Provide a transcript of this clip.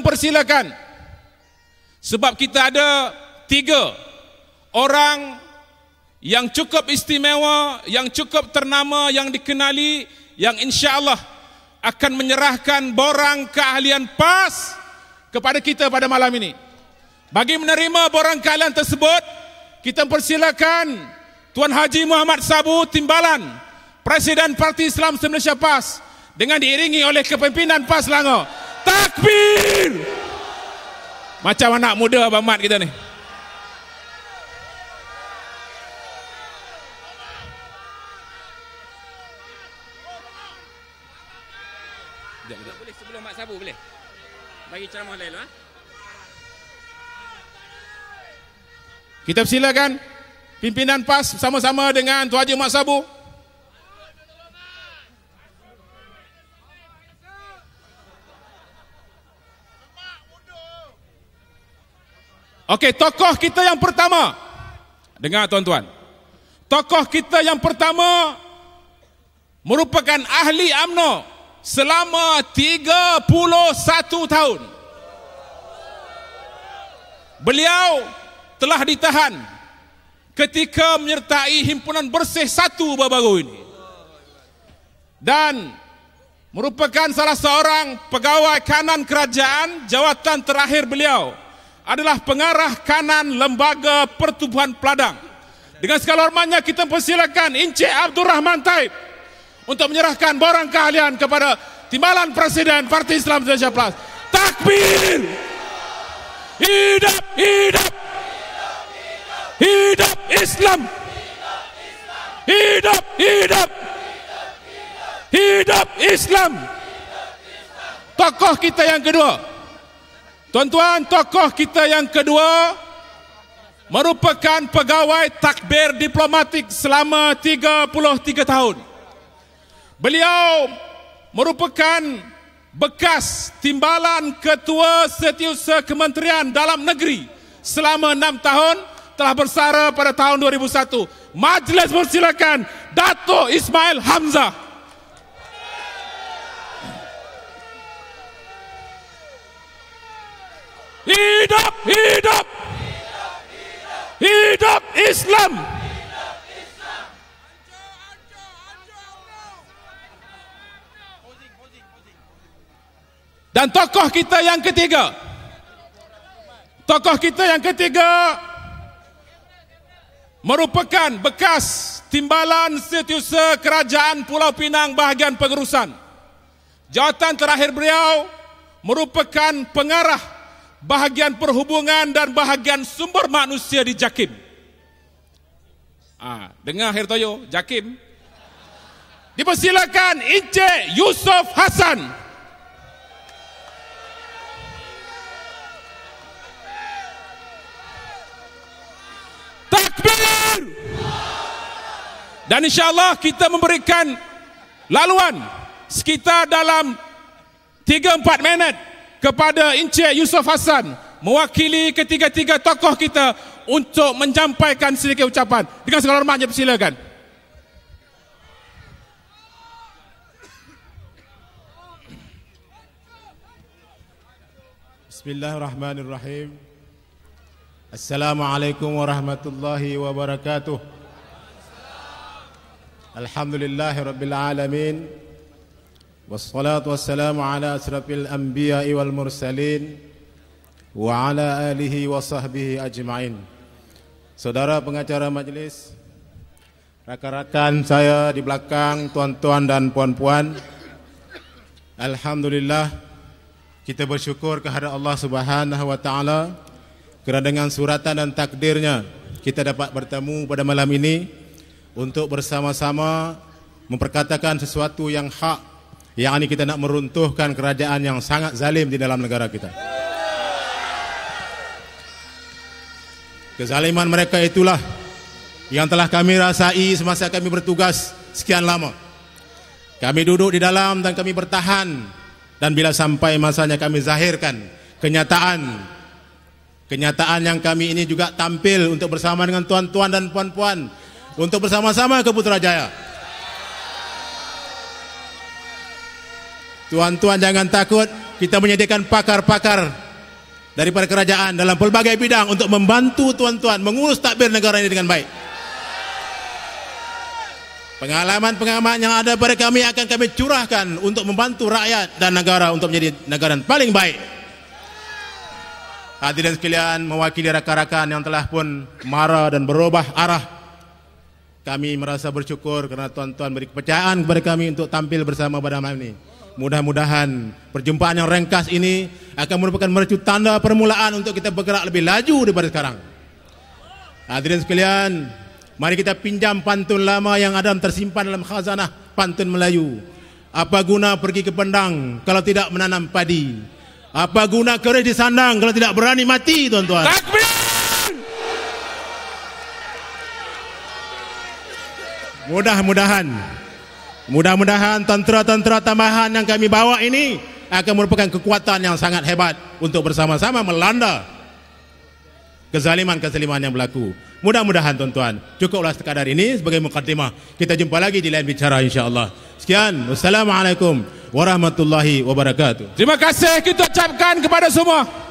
mempersilakan sebab kita ada tiga orang yang cukup istimewa, yang cukup ternama, yang dikenali, yang insya Allah akan menyerahkan borang keahlian PAS kepada kita pada malam ini. Bagi menerima borang keahlian tersebut, kita persilakan Tuan Haji Muhammad Sabu Timbalan, Presiden Parti Islam Malaysia PAS dengan diiringi oleh kepimpinan PAS Selangor. Takbir! Macam anak muda Abang Mat kita ni. Boleh sebelum Mak Sabu boleh? Bagi ceramah lain ha? Kita persilakan pimpinan PAS sama-sama dengan Tuan Haji Mat Sabu. Okey, tokoh kita yang pertama. Dengar tuan-tuan. Tokoh kita yang pertama merupakan ahli AMNO selama 31 tahun. Beliau telah ditahan ketika menyertai himpunan bersih satu baru-baru ini. Dan merupakan salah seorang pegawai kanan kerajaan jawatan terakhir beliau adalah pengarah kanan Lembaga Pertubuhan Peladang. Dengan segala hormatnya kita persilakan Encik Abdul Rahman Taib untuk menyerahkan borang keahlian kepada Timbalan Presiden Parti Islam Malaysia Plus. Takbir! Hidup, hidup! Hidup Islam! Hidup, hidup! Hidup Islam! Tokoh kita yang kedua, Tuan-tuan, tokoh kita yang kedua merupakan pegawai takbir diplomatik selama 33 tahun. Beliau merupakan bekas timbalan ketua setiausaha kementerian dalam negeri selama 6 tahun telah bersara pada tahun 2001. Majlis persilakan Dato' Ismail Hamzah. Hidup, hidup. Hidup Islam. Dan tokoh kita yang ketiga. Tokoh kita yang ketiga merupakan bekas timbalan setiausaha kerajaan Pulau Pinang bahagian pengurusan. Jawatan terakhir beliau merupakan pengarah bahagian perhubungan dan bahagian sumber manusia di Jakim. Ah, dengar Hertoyo, Jakim. Dipersilakan Encik Yusof Hasan. Takbir! Dan insyaAllah kita memberikan laluan sekitar dalam 3-4 minit kepada Encik Yusof Hasan mewakili ketiga-tiga tokoh kita untuk menyampaikan sedikit ucapan. Dengan segala hormatnya persilakan. Bismillahirrahmanirrahim. Assalamualaikum warahmatullahi wabarakatuh. Alhamdulillahirabbil alamin. والصلاة والسلام على أشرف الأنبياء والمرسلين وعلى آله وصحبه أجمعين Saudara pengacara majlis, rakan-rakan saya di belakang, tuan-tuan dan puan-puan, Alhamdulillah kita bersyukur kehadrat Allah Subhanahu wa taala kerana dengan suratan dan takdirnya kita dapat bertemu pada malam ini untuk bersama-sama memperkatakan sesuatu yang hak yang ini kita nak meruntuhkan kerajaan yang sangat zalim di dalam negara kita. Kezaliman mereka itulah yang telah kami rasai semasa kami bertugas sekian lama. Kami duduk di dalam dan kami bertahan dan bila sampai masanya kami zahirkan kenyataan kenyataan yang kami ini juga tampil untuk bersama dengan tuan-tuan dan puan-puan untuk bersama-sama ke Putrajaya. Tuan-tuan jangan takut kita menyediakan pakar-pakar daripada kerajaan dalam pelbagai bidang untuk membantu tuan-tuan mengurus takbir negara ini dengan baik. Pengalaman-pengalaman yang ada pada kami akan kami curahkan untuk membantu rakyat dan negara untuk menjadi negara yang paling baik. Hadirin sekalian, mewakili rakan-rakan yang telah pun marah dan berubah arah kami merasa bersyukur kerana tuan-tuan beri kepercayaan kepada kami untuk tampil bersama pada malam ini. Mudah-mudahan perjumpaan yang ringkas ini akan merupakan mercu tanda permulaan untuk kita bergerak lebih laju daripada sekarang. Hadirin sekalian, mari kita pinjam pantun lama yang ada tersimpan dalam khazanah pantun Melayu. Apa guna pergi ke pendang kalau tidak menanam padi? Apa guna keris di sandang kalau tidak berani mati, tuan-tuan? Takbir! Mudah-mudahan Mudah-mudahan tentera-tentera tambahan yang kami bawa ini akan merupakan kekuatan yang sangat hebat untuk bersama-sama melanda kezaliman-kezaliman yang berlaku. Mudah-mudahan tuan-tuan, cukuplah sekadar ini sebagai mukadimah. Kita jumpa lagi di lain bicara insya-Allah. Sekian, wassalamualaikum warahmatullahi wabarakatuh. Terima kasih kita ucapkan kepada semua.